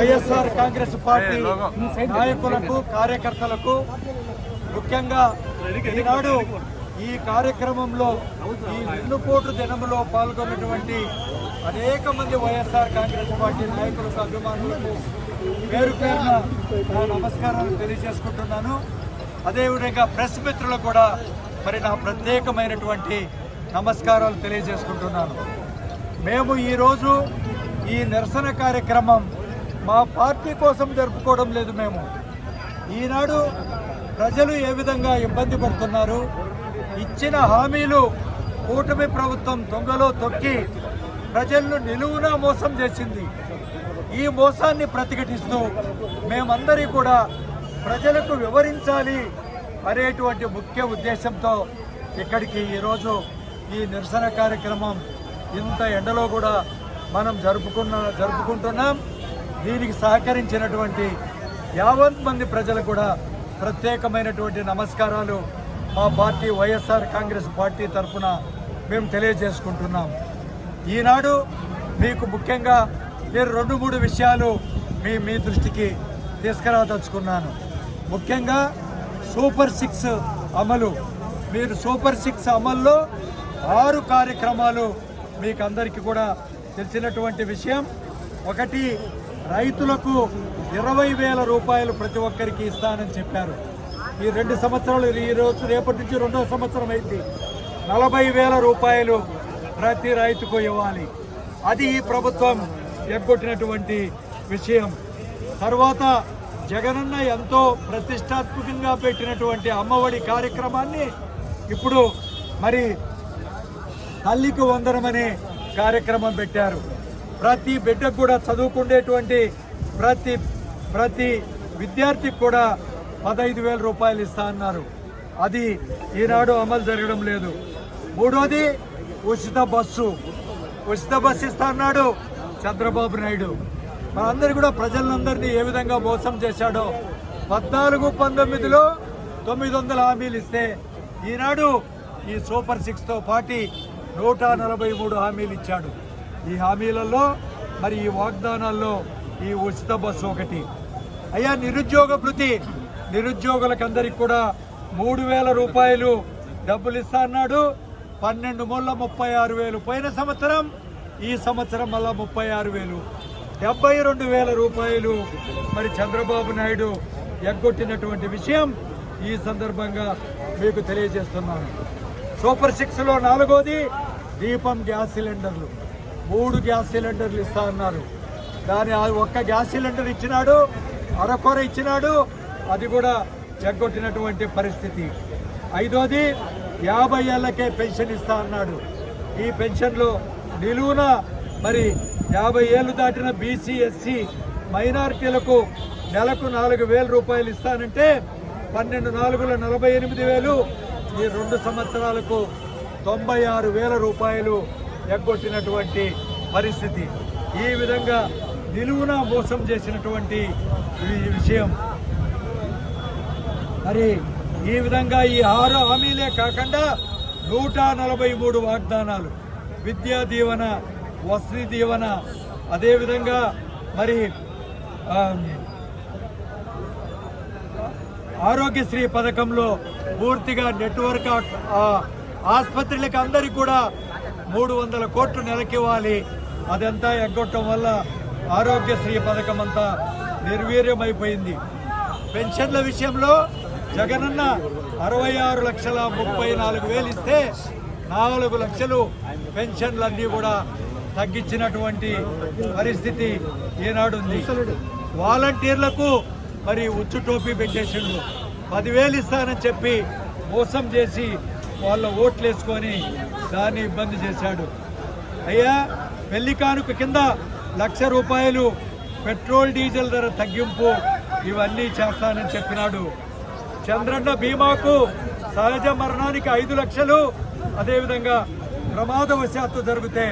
YSR Congress party నాయకులకు కార్యకర్తలకు ముఖ్యంగా ఈనాడు ఈ కార్యక్రమంలో ఈ వెన్నుపోటు దినములో పాల్గొన్నటువంటి అనేక మంది వైఎస్ఆర్ కాంగ్రెస్ పార్టీ నాయకులకు అభిమానులకు పేరు పేరున నా నమస్కారాలు తెలియజేసుకుంటున్నాను. అదేవిధంగా ప్రెస్ మిత్రులకు కూడా మరి నా ప్రత్యేకమైనటువంటి నమస్కారాలు తెలియజేసుకుంటున్నాను. మేము ఈరోజు ఈ నిరసన కార్యక్రమం మా పార్టీ కోసం జరుపుకోవడం లేదు మేము. ఈనాడు ప్రజలు ఏ విధంగా ఇబ్బంది పడుతున్నారు? ఇచ్చిన హామీలు కూటమి ప్రభుత్వం దొంగలో తొక్కి ప్రజలను నిలువునా మోసం చేసింది. ఈ మోసాన్ని ప్రతిఘటిస్తూ మేమందరి కూడా ప్రజలకు వివరించాలి అనేటువంటి ముఖ్య ఉద్దేశంతో ఇక్కడికి ఈరోజు ఈ నిరసన కార్యక్రమం ఇంత ఎండలో కూడా మనం జరుపుకున్న జరుపుకుంటున్నాం. దీనికి సహకరించినటువంటి యావత్ మంది ప్రజలు కూడా ప్రత్యేకమైనటువంటి నమస్కారాలు మా పార్టీ వైఎస్ఆర్ కాంగ్రెస్ పార్టీ తరఫున మేము తెలియజేసుకుంటున్నాం. ఈనాడు మీకు ముఖ్యంగా నేను రెండు మూడు విషయాలు మీ మీ దృష్టికి తీసుకురాదలుచుకున్నాను. ముఖ్యంగా సూపర్ సిక్స్ అమలు. మీరు సూపర్ సిక్స్ అమల్లో ఆరు కార్యక్రమాలు మీకు అందరికీ కూడా తెలిసినటువంటి విషయం. ఒకటి రైతులకు ఇరవై వేల రూపాయలు ప్రతి ఒక్కరికి ఇస్తానని చెప్పారు. ఈ రెండు సంవత్సరాలు ఈ రోజు రేపటి నుంచి రెండో సంవత్సరం అయితే నలభై వేల రూపాయలు ప్రతి రైతుకు ఇవ్వాలి. అది ఈ ప్రభుత్వం ఎగ్గొట్టినటువంటి విషయం. తర్వాత జగనన్న ఎంతో ప్రతిష్టాత్మకంగా పెట్టినటువంటి అమ్మఒడి కార్యక్రమాన్ని ఇప్పుడు మరి తల్లికి వందనం కార్యక్రమం పెట్టారు. ప్రతి బిడ్డకు కూడా చదువుకునేటువంటి ప్రతి ప్రతి విద్యార్థికి కూడా పదహైదు వేల రూపాయలు ఇస్తా అన్నారు. అది ఈనాడు అమలు జరగడం లేదు. మూడోది ఉచిత బస్సు. ఉచిత బస్సు ఇస్తా అన్నాడు చంద్రబాబు నాయుడు. మనందరూ కూడా ప్రజలందరినీ ఏ విధంగా మోసం చేశాడో పద్నాలుగు పంతొమ్మిదిలో తొమ్మిది వందల హామీలు ఇస్తే ఈనాడు ఈ సూపర్ సిక్స్తో పాటి నూట నలభై మూడు హామీలు ఇచ్చాడు. ఈ హామీలలో మరి ఈ వాగ్దానాల్లో ఈ ఉచిత బస్సు ఒకటి. అయ్యా నిరుద్యోగ భృతి నిరుద్యోగులకందరికి కూడా మూడు వేల రూపాయలు డబ్బులు ఇస్తా అన్నాడు. పన్నెండు మూల ముప్పై ఆరు వేలు పోయిన సంవత్సరం ఈ సంవత్సరం మళ్ళా ముప్పై ఆరు వేలు. డెబ్బై రెండు వేల రూపాయలు మరి చంద్రబాబు నాయుడు ఎగ్గొట్టినటువంటి విషయం ఈ సందర్భంగా మీకు తెలియజేస్తున్నాను. సూపర్ సిక్స్లో నాలుగోది దీపం గ్యాస్ సిలిండర్లు. మూడు గ్యాస్ సిలిండర్లు ఇస్తా అన్నారు. కానీ ఆ ఒక్క గ్యాస్ సిలిండర్ ఇచ్చినాడు అరకొర ఇచ్చినాడు అది కూడా చెగ్గొట్టినటువంటి పరిస్థితి. ఐదోది యాభై ఏళ్ళకే పెన్షన్ ఇస్తా అన్నాడు. ఈ పెన్షన్లో నిలువున మరి యాభై ఏళ్ళు దాటిన బీసీ ఎస్సీ మైనారిటీలకు నెలకు నాలుగు వేల రూపాయలు ఇస్తానంటే పన్నెండు నాలుగుల నలభై ఎనిమిది వేలు ఈ రెండు సంవత్సరాలకు తొంభై ఆరు వేల రూపాయలు ఎగ్గొట్టినటువంటి పరిస్థితి. ఈ విధంగా నిలువున మోసం చేసినటువంటి ఈ విషయం. మరి ఈ విధంగా ఈ ఆరు హామీలే కాకుండా నూట నలభై మూడు వాగ్దానాలు. విద్యా దీవెన వసతి దీవెన అదేవిధంగా మరి ఆరోగ్యశ్రీ పథకంలో పూర్తిగా నెట్వర్క్ ఆసుపత్రులకు అందరికీ కూడా మూడు వందల కోట్లు నెలకివ్వాలి. అదంతా ఎగ్గొట్టడం వల్ల ఆరోగ్యశ్రీ పథకం అంతా నిర్వీర్యమైపోయింది. పెన్షన్ల విషయంలో జగనన్న అరవై ఆరు లక్షల ముప్పై నాలుగు వేలు ఇస్తే నాలుగు లక్షలు పెన్షన్లన్నీ కూడా తగ్గించినటువంటి పరిస్థితి ఈనాడుంది వాలంటీర్లకు మరి ఉచ్చు టోపీ పెట్టేసిండు పదివేలు ఇస్తానని చెప్పి మోసం చేసి వాళ్ళ ఓట్లు వేసుకొని దాన్ని ఇబ్బంది చేశాడు. అయ్యా పెళ్ళి కానుక కింద లక్ష రూపాయలు పెట్రోల్ డీజిల్ ధర తగ్గింపు ఇవన్నీ చేస్తానని చెప్పినాడు. చంద్రన్న బీమాకు సహజ మరణానికి ఐదు లక్షలు అదేవిధంగా ప్రమాదవశాత్తు జరిగితే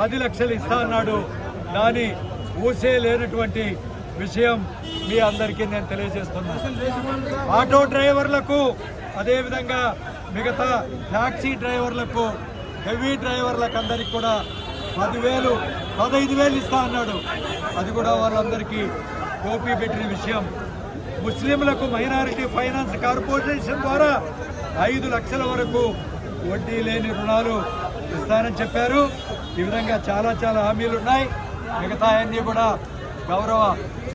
పది లక్షలు ఇస్తా అన్నాడు. దాని ఊసే లేనటువంటి విషయం మీ అందరికీ నేను తెలియజేస్తున్నాను ఆటో డ్రైవర్లకు అదేవిధంగా మిగతా ట్యాక్సీ డ్రైవర్లకు హెవీ డ్రైవర్లకు అందరికి కూడా పదివేలు పదహైదు వేలు ఇస్తా అన్నాడు. అది కూడా వాళ్ళందరికీ టోపీ పెట్టిన విషయం. ముస్లింలకు మైనారిటీ ఫైనాన్స్ కార్పొరేషన్ ద్వారా ఐదు లక్షల వరకు వడ్డీ లేని రుణాలు ఇస్తానని చెప్పారు. ఈ విధంగా చాలా చాలా హామీలు ఉన్నాయి మిగతా అన్ని కూడా గౌరవ